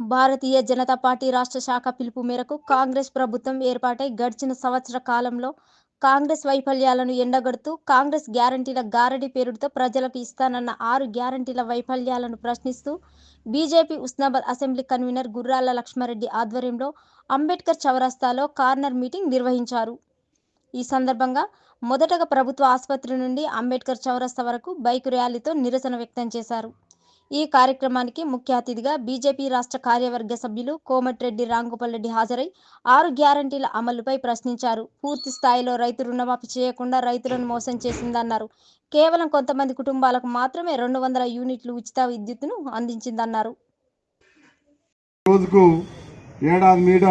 Bharatiya Janata party రాష్ట్ర శాఖ పిలుపు మేరకు కాంగ్రెస్ ప్రభుత్వం ఏర్పాటై గడిచిన సంవత్సర కాలంలో కాంగ్రెస్ వైఫల్యాలను ఎండగడుతూ కాంగ్రెస్ గ్యారంటీల గారడి పేరుతో ప్రజలకు ఇస్తానన్న ఆరు గ్యారంటీల వైఫల్యాలను ప్రశ్నిస్తూ బీజేపీ ఉస్నాబాద్ అసెంబ్లీ కన్వీనర్ గుర్రాల లక్ష్మారెడ్డి ఆధ్వర్యంలో అంబేద్కర్ చౌరస్తాలో కార్నర్ మీటింగ్ నిర్వహించారు. ఈ సందర్భంగా మొదటగా ప్రభుత్వ ఆసుపత్రి నుండి అంబేద్కర్ చౌరస్తా వరకు బైక్ ర్యాలీతో నిరసన వ్యక్తం చేశారు. ఈ కార్యక్రమానికి ముఖ్య అతిథిగా బీజేపీ రాష్ట్ర కార్యవర్గ సభ్యులు కోమటిరెడ్డి రాంగోపాల్ రెడ్డి హాజరై ఆరు గ్యారంటీల అమలుపై ప్రశ్నించారు. పూర్తి స్థాయిలో రైతు రుణమాఫీ చేయకుండా రైతులను మోసం చేసిందన్నారు. కేవలం కొంతమంది కుటుంబాలకు మాత్రమే రెండు వందల యూనిట్లు ఉచిత విద్యుత్తును అందించిందన్నారు. రోజుకు ఏడాది మీద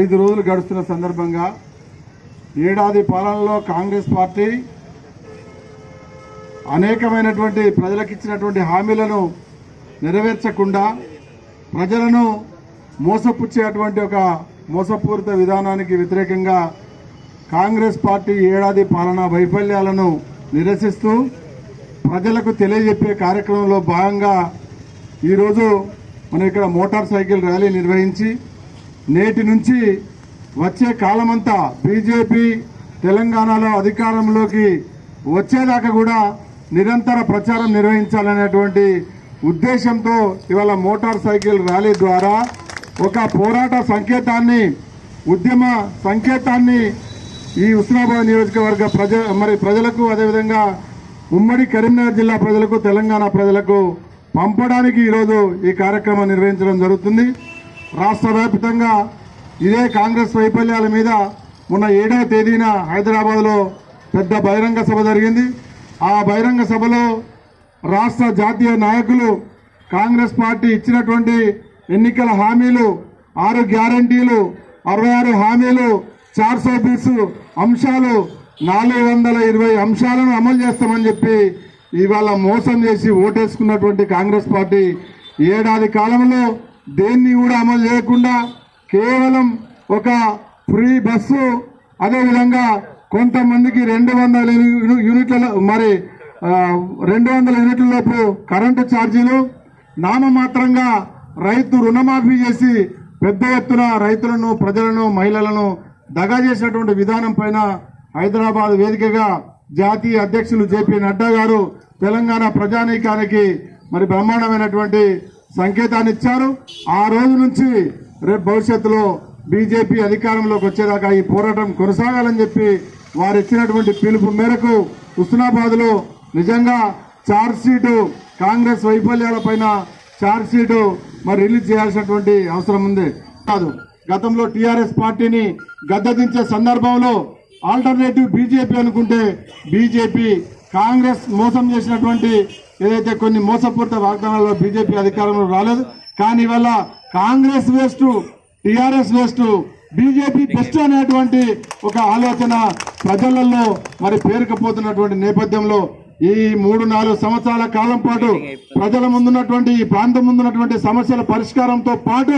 ఐదు రోజులు గడుస్తున్న సందర్భంగా ఏడాది పాలనలో కాంగ్రెస్ పార్టీ అనేకమైనటువంటి ప్రజలకు ఇచ్చినటువంటి హామీలను నెరవేర్చకుండా ప్రజలను మోసపుచ్చేటువంటి ఒక మోసపూరిత విధానానికి వ్యతిరేకంగా కాంగ్రెస్ పార్టీ ఏడాది పాలనా వైఫల్యాలను నిరసిస్తూ ప్రజలకు తెలియజెప్పే కార్యక్రమంలో భాగంగా ఈరోజు మనం ఇక్కడ మోటార్ సైకిల్ ర్యాలీ నిర్వహించి నేటి నుంచి వచ్చే కాలమంతా బీజేపీ తెలంగాణలో అధికారంలోకి వచ్చేదాకా కూడా నిరంతర ప్రచారం నిర్వహించాలనేటువంటి ఉద్దేశంతో ఇవాళ మోటార్ సైకిల్ ర్యాలీ ద్వారా ఒక పోరాట సంకేతాన్ని ఉద్యమ సంకేతాన్ని ఈ ఉస్మానాబాద్ నియోజకవర్గ ప్రజ మరి ప్రజలకు అదేవిధంగా ఉమ్మడి కరీంనగర్ జిల్లా ప్రజలకు తెలంగాణ ప్రజలకు పంపడానికి ఈరోజు ఈ కార్యక్రమం నిర్వహించడం జరుగుతుంది. రాష్ట్ర వ్యాప్తంగా ఇదే కాంగ్రెస్ వైఫల్యాల మీద మొన్న ఏడవ తేదీన హైదరాబాద్లో పెద్ద బహిరంగ సభ జరిగింది. ఆ బహిరంగ సభలో రాష్ట్ర జాతీయ నాయకులు కాంగ్రెస్ పార్టీ ఇచ్చినటువంటి ఎన్నికల హామీలు ఆరు గ్యారంటీలు అరవై ఆరు హామీలు చార్ సోబీస్ అంశాలు నాలుగు వందల ఇరవై అంశాలను అమలు చేస్తామని చెప్పి ఇవాళ మోసం చేసి ఓటేసుకున్నటువంటి కాంగ్రెస్ పార్టీ ఏడాది కాలంలో దేన్ని కూడా అమలు చేయకుండా కేవలం ఒక ఫ్రీ బస్సు అదేవిధంగా కొంతమందికి రెండు వందల యూనిట్లలో యూనిట్ల మరి రెండు వందల యూనిట్ల లోపు కరెంటు ఛార్జీలు నామమాత్రంగా రైతు రుణమాఫీ చేసి పెద్ద ఎత్తున రైతులను ప్రజలను మహిళలను దగా చేసినటువంటి విధానం పైన హైదరాబాద్ వేదికగా జాతీయ అధ్యక్షులు జేపీ నడ్డా గారు తెలంగాణ ప్రజానీకానికి మరి బ్రహ్మాండమైనటువంటి సంకేతాన్ని ఇచ్చారు. ఆ రోజు నుంచి రేపు భవిష్యత్తులో బీజేపీ అధికారంలోకి వచ్చేదాకా ఈ పోరాటం కొనసాగాలని చెప్పి వారు ఇచ్చినటువంటి పిలుపు మేరకు హుస్నాబాద్లో నిజంగా చార్జ్ షీటు కాంగ్రెస్ వైఫల్యాల పైన చార్జ్ షీటు మరి రిలీజ్ చేయాల్సినటువంటి అవసరం ఉంది. కాదు గతంలో టీఆర్ఎస్ పార్టీని గద్దదించే సందర్భంలో ఆల్టర్నేటివ్ బీజేపీ అనుకుంటే బీజేపీ కాంగ్రెస్ మోసం చేసినటువంటి ఏదైతే కొన్ని మోసపూరిత వాగ్దానాల్లో బీజేపీ అధికారంలో రాలేదు కానీ ఇవాళ Congress waste TRS waste BJP best అనేటువంటి ఒక ఆలోచన ప్రజలలో మరి పేరుకుపోతున్నటువంటి నేపథ్యంలో ఈ మూడు నాలుగు సంవత్సరాల కాలం పాటు ప్రజల ముందున్నటువంటి ఈ ప్రాంతం ముందున్నటువంటి సమస్యల పరిష్కారంతో పాటు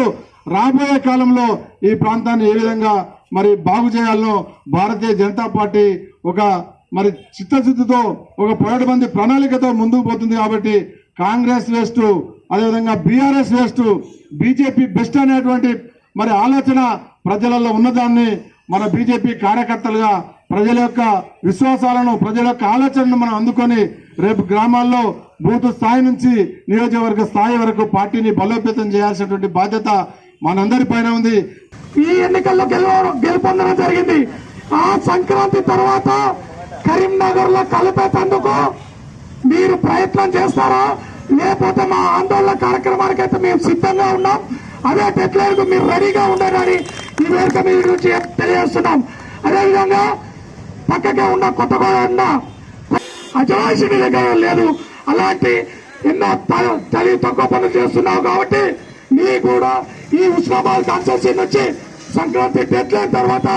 రాబోయే కాలంలో ఈ ప్రాంతాన్ని ఏ విధంగా మరి బాగు చేయాలనో భారతీయ జనతా పార్టీ ఒక మరి చిత్తశుద్ధితో ఒక పన్నెండు మంది ప్రణాళికతో ముందుకు పోతుంది కాబట్టి కాంగ్రెస్ వేస్ట్ అదేవిధంగా బీఆర్ఎస్ వేస్ట్ బీజేపీ బెస్ట్ అనేటువంటి మరి ఆలోచన ప్రజలలో ఉన్నదాన్ని మన బీజేపీ కార్యకర్తలుగా ప్రజల యొక్క విశ్వాసాలను ప్రజల యొక్క ఆలోచనను మనం అందుకొని రేపు గ్రామాల్లో బూత్ స్థాయి నుంచి నియోజకవర్గ స్థాయి వరకు పార్టీని బలోపేతం చేయాల్సినటువంటి బాధ్యత మనందరి పైన ఉంది. ఈ ఎన్నికల్లో గెలవడం గెలుపొందడం జరిగింది. ఆ సంక్రాంతి తర్వాత కరీంనగర్లో కలిపేటందుకు మీరు ప్రయత్నం చేస్తారా? లేకపోతే మా ఆందోళన కార్యక్రమానికి అయితే మేము సిద్ధంగా ఉన్నాం. అదే డెడ్లైన్ మీరు రెడీగా ఉండాలని ఈ వేదిక మీ గురించి తెలియజేస్తున్నాం. అదేవిధంగా పక్కగా ఉన్న కొత్తగూడ అజాయిషి దగ్గర లేదు. అలాంటి ఎన్నో తల్లి తక్కువ పనులు చేస్తున్నావు కాబట్టి నీ కూడా ఈ ఉస్మాబాద్ కాన్స్టిట్యూన్సీ నుంచి సంక్రాంతి డెడ్ లైన్ తర్వాత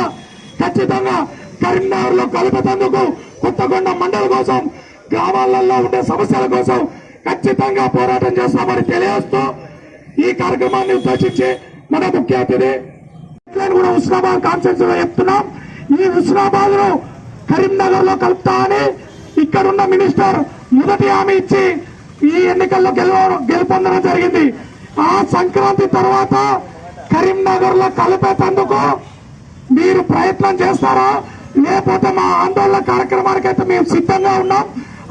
ఖచ్చితంగా కరీంనగర్లో కలుపుతందుకు కొత్తగొండ మండలి కోసం గ్రామాలలో ఉండే సమస్యల కోసం ఖచ్చితంగా పోరాటం చేస్తామని తెలియజేస్తూ ఈ కార్యక్రమాన్ని ఉద్దేశించి మన ముఖ్య అతిథి. కూడా హుస్నాబాద్ కాన్ఫరెన్స్ చెప్తున్నాం. ఈ హుస్నాబాద్ కరీంనగర్లో కలుపుతా అని ఇక్కడున్న మినిస్టర్ మొదటి హామీ ఇచ్చి ఈ ఎన్నికల్లో గెలవ గెలుపొందడం జరిగింది. ఆ సంక్రాంతి తర్వాత కరీంనగర్లో కలిపేటందుకు మీరు ప్రయత్నం చేస్తారా? లేకపోతే మా ఆందోళన కార్యక్రమానికి అయితే మేము సిద్ధంగా ఉన్నాం.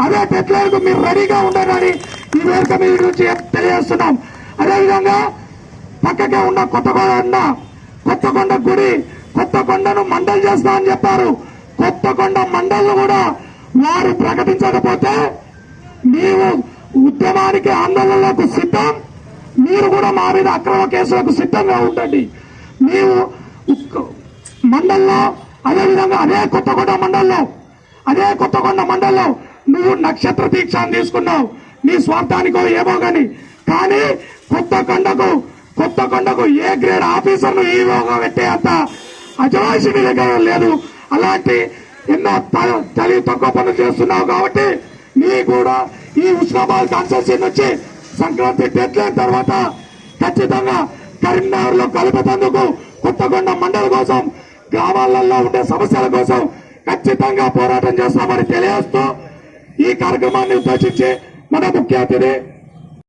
అదే డెడ్లైన్ మీరు రెడీగా ఉండాలని ఈ వేదిక మీ నుంచి తెలియజేస్తున్నాం. అదేవిధంగా పక్కకే ఉన్న కొత్తగొండ కొత్తగొండ గుడి కొత్తగొండను మండలి చేస్తా అని చెప్పారు. కొత్తకొండ మండల్ కూడా వారు ప్రకటించకపోతే నీవు ఉద్యమానికి ఆందోళనలకు సిద్ధం. మీరు కూడా మా మీద అక్రమ కేసులకు సిద్ధంగా ఉండండి. నీవు మండల్లో అదేవిధంగా అదే కొత్తగొండ మండల్లో అదే కొత్తగొండ మండల్లో నువ్వు నక్షత్ర దీక్షను తీసుకున్నావు. నీ స్వార్థానికో ఏమో కానీ కానీ కొత్తకొండకు కొత్తకొండకు ఏ గ్రేడ్ ఆఫీసర్ను ఈవోగా పెట్టే అంత అజమాయిషి నీ దగ్గర లేదు. అలాంటి ఎన్నో త- తెలివి తక్కువ పనులు చేస్తున్నావు కాబట్టి నీ కూడా ఈ ఉస్మాబాద్ కాన్స్టిట్యూన్సీ నుంచి సంక్రాంతి డెడ్ లైన్ తర్వాత ఖచ్చితంగా కరీంనగర్లో కలిపేందుకు కొత్తగొండ మండలి కోసం గ్రామాలలో ఉండే సమస్యల కోసం ఖచ్చితంగా పోరాటం చేస్తామని తెలియజేస్తూ ఈ కార్యక్రమాన్ని ఉద్దేశించి మన ముఖ్య అతిథి